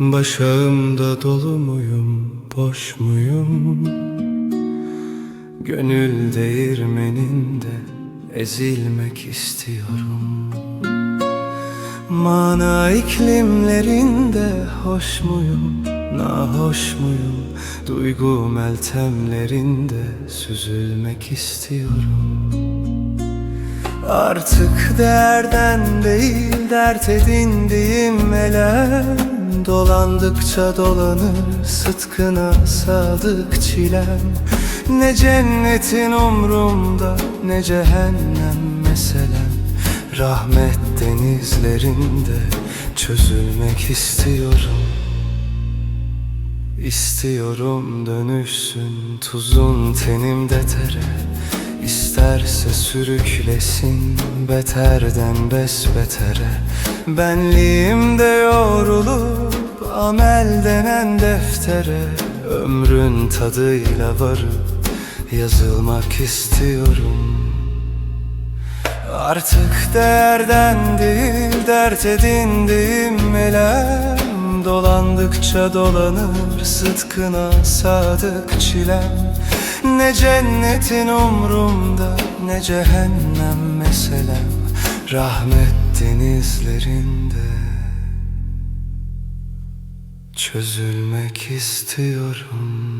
Başağımda dolu muyum, boş muyum? Gönül değirmeninde ezilmek istiyorum Mana iklimlerinde hoş muyum, nahoş muyum? Duygu meltemlerinde süzülmek istiyorum Artık derden değil dert edindiğim elem Dolandıkça dolanır sıtkına sadık çilem. Ne cennetin umrumda ne cehennem meselem. Rahmet denizlerinde çözülmek istiyorum. İstiyorum dönüşsün tuzun tenimde tere İsterse sürüklesin beterden besbetere. Benliğimde yorulup amel denen deftere. Ömrün tadıyla varıp yazılmak istiyorum. Artık derden değil dert edindiğim elem Dolandıkça dolanır sıtkına sadık çilem. Ne cennetin umrumda ne cehennem meselem. Rahmet denizlerinde. Çözülmek istiyorum